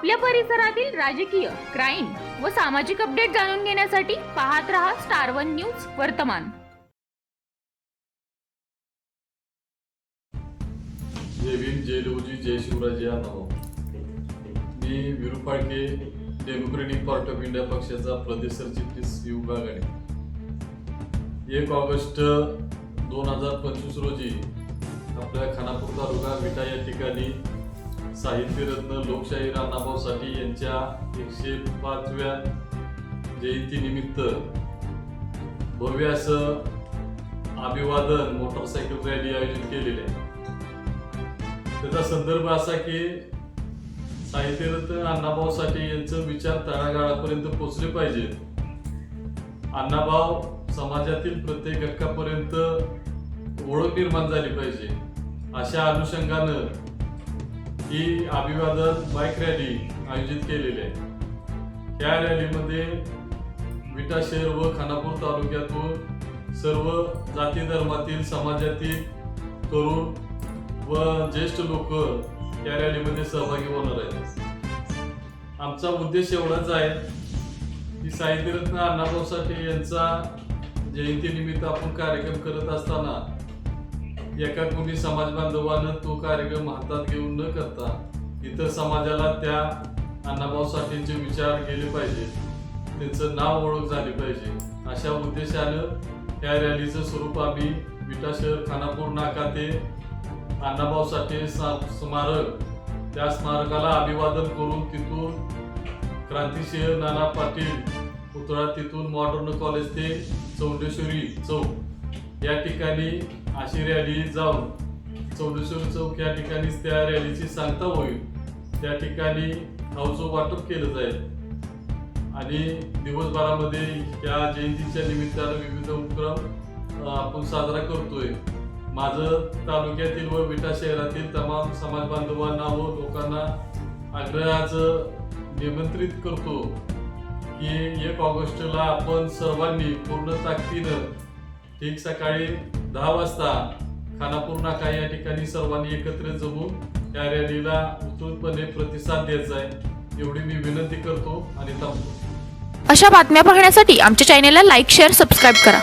आपल्या परिसरातील राजकीय क्राईम व सामाजिक अपडेट जाणून घेण्यासाठी पाहत रहा स्टार वन न्यूज वर्तमान. जय भीम जय लवजी जय शिवराज या नाव मी Viru Phalke democratic party of India पक्षाचा प्रदेश सरचिटणीस विभाग आहे एक ऑगस्ट दोन हजार पंचवीस रोजी आपल्या खानापूर तालुका विटा या ठिकाणी साहित्यरत्न लोकशाही अण्णाभाऊ साठे यांच्या एकशे पाचव्या जयंतीनिमित्त भव्य असं अभिवादन मोटरसायकल रॅली आयोजित केलेली आहे. त्याचा संदर्भ असा की साहित्यरत्न अण्णाभाऊ साठे यांचं विचार तळागाळापर्यंत पोचले पाहिजे. अण्णाभाऊ समाजातील प्रत्येक घटकापर्यंत ओळख निर्माण झाली पाहिजे. अशा अनुषंगानं ही अभिवादन बाईक रॅली आयोजित केलेली आहे. त्या रॅलीमध्ये विटा शहर व खानापूर तालुक्यातून सर्व जाती धर्मातील समाजातील तरुण व ज्येष्ठ लोक या रॅलीमध्ये सहभागी होणार आहेत. आमचा उद्देश एवढाच आहे की साहित्यरत्न अण्णाभाऊ साठे यांचा जयंतीनिमित्त आपण कार्यक्रम करत असताना एका कोणी समाज बांधवानं तो कार्यक्रम हातात घेऊन न करता इतर समाजाला त्या अण्णाभाऊ साठेंचे विचार गेले पाहिजे. त्यांचं नाव ओळख झाली पाहिजे. अशा उद्देशानं या रॅलीचं स्वरूप आम्ही विटा शहर खानापूर नाका ते अण्णाभाऊ साठे स्मारक त्या स्मारकाला अभिवादन करून तिथून क्रांतिसिंह नाना पाटील पुतळा तिथून मॉडर्न कॉलेज ते चौंडेश्वरी चौक या ठिकाणी अशी रॅली जाऊन चौंडेश्वरी चौक या ठिकाणीच त्या रॅलीची सांगता होईल. त्या ठिकाणी खाऊचं वाटप केलं जाईल. आणि दिवसभरामध्ये या जयंतीच्या निमित्तानं विविध उपक्रम आपण साजरा करतोय. माझं तालुक्यातील व विटा शहरातील तमाम समाज बांधवांना व लोकांना आग्रहाचं निमंत्रित करतो की एक ऑगस्टला आपण सर्वांनी पूर्ण ताकदीनं ठीक सकाळी दहा वाजता खानापूर नाका या ठिकाणी सर्वांनी एकत्र जमून या रॅलीला उत्स्फूर्तपणे प्रतिसाद द्यायचा आहे एवढी मी विनंती करतो आणि थांबतो. अशा बातम्या पाहण्यासाठी आमच्या चॅनेलला लाईक शेअर सबस्क्राईब करा.